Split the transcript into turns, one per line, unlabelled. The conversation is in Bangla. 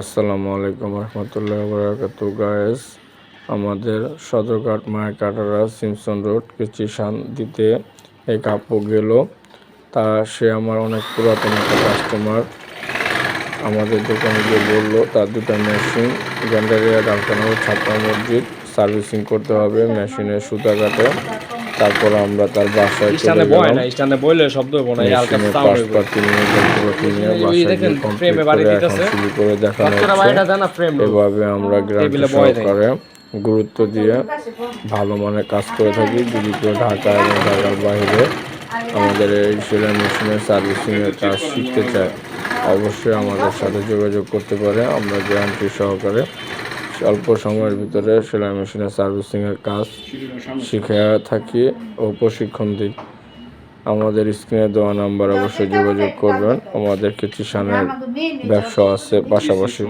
আসসালামু আলাইকুম রহমতুল্লাহ বরাকাতু গায়েস আমাদের সদরঘাট মায়ের কাটারা সিমসন রোড কিচিশান দিতে এক আপু গেল। তা সে আমার অনেক পুরাতন একটা কাস্টমার আমাদের দোকানে গিয়ে বলল, তার দুটো মেশিন গ্যান্ডারিয়া ডাক্তার ছাত্র মসজিদ। সার্ভিসিং করতে হবে মেশিনের সুতা কাটে। তারপর আমরা তার বাসায়
স্ট্যান্ডে বয় না বইলে শব্দ হইব না হালকা সাউন্ড হইব।
বাসায়
দেখেন, ফ্রেমে বাড়ি দিতেছে।
শুরু করে দেখানো হচ্ছে। এভাবে আমরা
বয় থাকে।
গুরুত্ব দিয়ে ভালো মানের কাজ করে থাকি যদি কেউ ঢাকা এবং ঢাকার বাইরে আমাদের এই সেলাই মেশিনের সার্ভিসিংয়ের কাজ শিখতে চায় অবশ্যই আমাদের সাথে যোগাযোগ করতে পারে। আমরা গ্যারান্টি সহকারে অল্প সময়ের ভিতরে সেলাই মেশিনের সার্ভিসিংয়ের কাজ শিখে থাকি ও প্রশিক্ষণ দিই। আমাদের স্ক্রিনে দেওয়া নাম্বার অবশ্যই যোগাযোগ করবেন। আমাদের কিছু সানের ব্যবসা আছে পাশাপাশি।